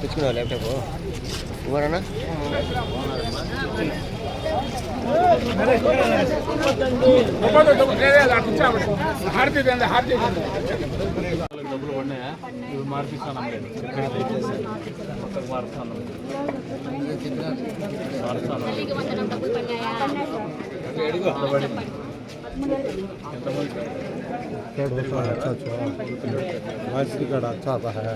తెచ్చుకున్నావు ల్యాప్టాప్ ఇవ్వరన్నా హారతి హారతి డబ్బులు పడినాయా ఇవి మార్పిస్తాను అమ్మలేదు పక్కకు మారుస్తాను మారుస్తాను अच्छा अच्छा माइसी कार्ड अच्छा आता है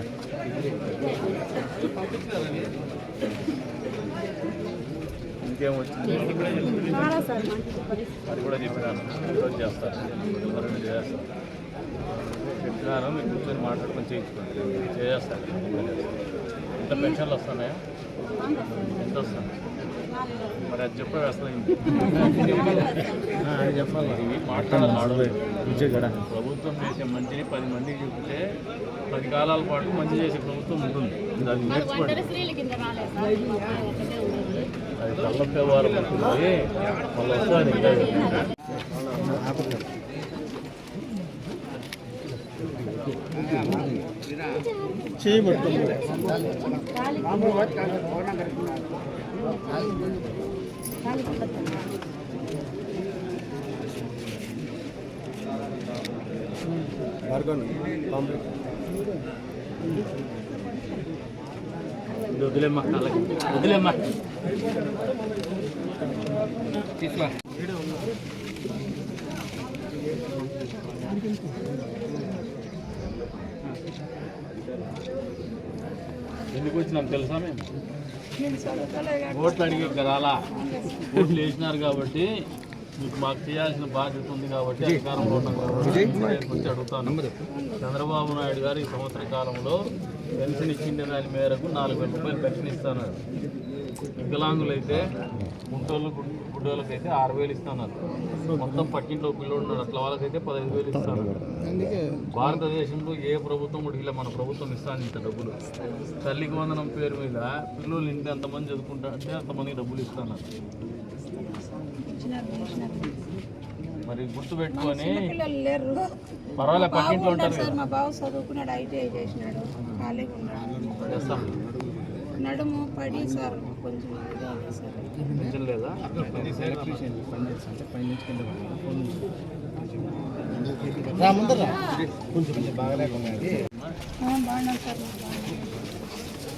ఇంకేం వచ్చింది అది కూడా చెప్పినాను ఈరోజు చేస్తాను రెండు చేస్తాను చెప్పినాను మీరు కూర్చొని మాట్లాడుకొని చేయించుకోండి చేస్తాను ఎంత పెన్షన్లు వస్తున్నాయా ఎంత వస్తాయి మరి అది చెప్పే వస్తుంది చెప్పాలి? మాట్లాడాలి. ప్రభుత్వం చేసే మంచిని పది మందికి చెప్తే పది కాలాల పాటు మంచి చేసే ప్రభుత్వం ఉంటుంది. దాన్ని నేర్చుకోండి. అది కళ్ళప్పే వారం ఉంటుంది మళ్ళీ వస్తుంది. చేయబడుతుంది భార్గవ్ వదిలేమ్మా వదిలేమ్మా తీసుకురా ఎందుకు వచ్చినాం తెలుసా మేము? ఓట్లు అడిగి రాలా ఓట్లు వేసినారు కాబట్టి మీకు మాకు చేయాల్సిన బాధ్యత ఉంది కాబట్టి అధికారంలో ఉన్నాం కాబట్టి అడుగుతాను. చంద్రబాబు నాయుడు గారు ఈ సంవత్సర కాలంలో పెన్షన్ ఇచ్చిన దాని మేరకు నాలుగు వేల రూపాయలు పెన్షన్ ఇస్తున్నారు వికలాంగులు అయితే గుంటోళ్ళు గుడ్డోళ్ళకి అయితే ఆరు వేలు ఇస్తున్నారు మొత్తం పక్కింట్లో పిల్లలు ఉన్నారు అట్లా వాళ్ళకైతే పదహైదు వేలు ఇస్తున్నారు భారతదేశంలో ఏ ప్రభుత్వం కూడా ఇలా మన ప్రభుత్వం ఇస్తాను ఇంత డబ్బులు. తల్లికి వందనం పేరు మీద పిల్లలు ఇంత ఎంతమంది చదువుకుంటా అంటే అంతమందికి డబ్బులు ఇస్తున్నారు మరి గుర్తు పెట్టుకొని పర్వాలే పక్కింట్లో ఉంటారు సార్ మా బావ చదువుకున్నాడు ఐటీఐ చేసినాడు. ఖాళీగా ఉన్నాడు నడుము పడి సార్ కొంచెం సార్. లేదా? ఆ, బాగున్నాను సార్ మీరు బాగున్నారు.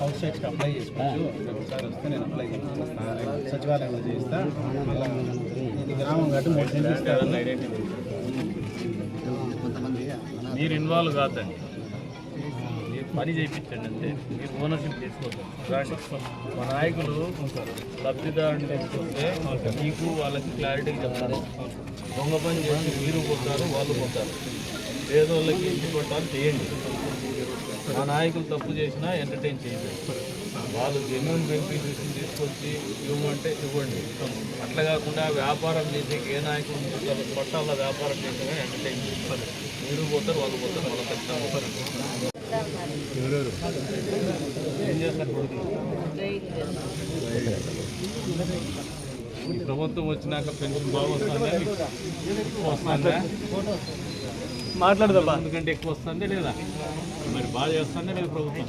హౌస్ సైట్స్కి అప్లై చేసుకోవచ్చు ఒకసారి వస్తే నేను అప్లై చేస్తాను సచివాలయంలో చేస్తా మళ్ళీ ఇది గ్రామం కాబట్టి మూడు సెంట్లు ఇస్తారు మీరు ఇన్వాల్వ్ కాదండి. పని చేయించండి అంతే మీరు ఓనర్షిప్ తీసుకోవద్దు రాండి. మా నాయకులు లబ్ధిదారుని తీసుకొస్తే మీకు వాళ్ళకి క్లారిటీగా చెప్తారు. దొంగ పని చేసి మీరు పోతారు వాళ్ళు పోతారు పేదోళ్ళకి ఇంటి కొట్టాలు చేయండి. మా నాయకులు తప్పు చేసినా ఎంటర్టైన్ చేయండి. వాళ్ళు జెన్యున్ బెనిఫిషియరీస్ని తీసుకొచ్చి ఇవ్వమంటే ఇవ్వండి. అట్లా కాకుండా వ్యాపారం చేసే ఏ నాయకులు పట్టాల వ్యాపారం చేసినా ఎంటర్టైన్ చేస్తారు మీరు పోతారు వాళ్ళు పోతారు వాళ్ళ ఖచ్చితంగా ఈ ప్రభుత్వం వచ్చినాక పెన్షన్ బాగా వస్తుందా వస్తుందా? మాట్లాడదా ఎందుకంటే ఎక్కువ వస్తుందా లేదా? మరి బాగా చేస్తుందా లేదా ప్రభుత్వం?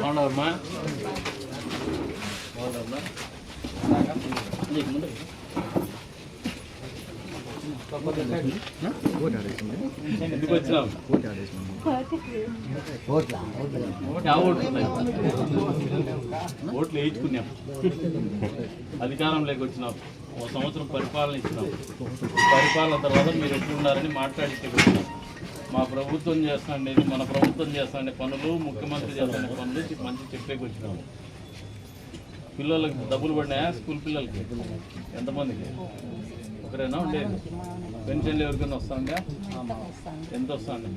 బాగున్నారమ్మా బాగున్నారమ్మా నీకు ముందు ఎందుకు వచ్చినావు ఓట్లు వేయించుకున్నాం అధికారంలోకి వచ్చినాం ఒక సంవత్సరం పరిపాలన ఇచ్చినాం పరిపాలన తర్వాత మీరు ఎట్లున్నారని మాట్లాడితే వచ్చినాం మా ప్రభుత్వం చేస్తాండేది మన ప్రభుత్వం చేస్తాండే పనులు ముఖ్యమంత్రి చేస్తాండే పనులు మంచి చెప్పేకి వచ్చినాము పిల్లలకి డబ్బులు పడినాయా? స్కూల్ పిల్లలకి. ఎంతమందికి? ఒకరేనా ఉండేది? పెన్షన్లు ఎవరికైనా వస్తాండా? ఎంత వస్తాండి?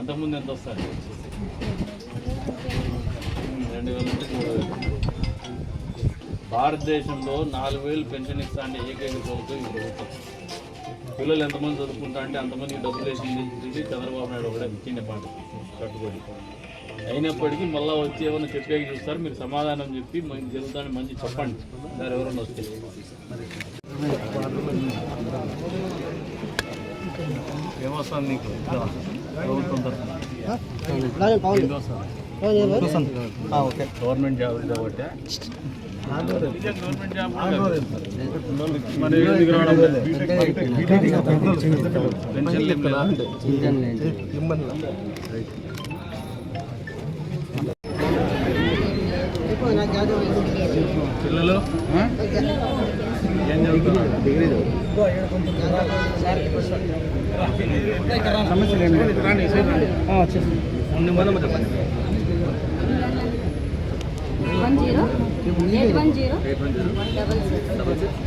అంతకుముందు ఎంత వస్తుంది రెండు వేల నుంచి మూడు వేలు. భారతదేశంలో నాలుగు వేలు పెన్షన్ ఇస్తా అంటే ఏకైక ప్రభుత్వం ఈ ప్రభుత్వం. పిల్లలు ఎంతమంది చదువుకుంటా అంటే అంతమందికి డబ్బులు వేసింది ఇది చంద్రబాబు నాయుడు ఒకటే ఇచ్చిండే మాట కట్టుబడి. అయినప్పటికీ మళ్ళీ వచ్చి ఏమైనా చెప్పేకి చూస్తారు మీరు సమాధానం చెప్పి మంచి జరుగుతాన్ని మంచి చెప్పండి. సార్ ఎవరైనా వస్తే. ఏమొస్తుంది నీకు? ప్రభుత్వం తరఫున. ఏంటి వస్తుంది? గవర్నమెంట్ జాబ్ కాబట్టి పిల్లలు జాబ్ లేదు? పెన్షన్లు ఏం లేదా? పిల్లలు ఆ? One zero eight one zero double six.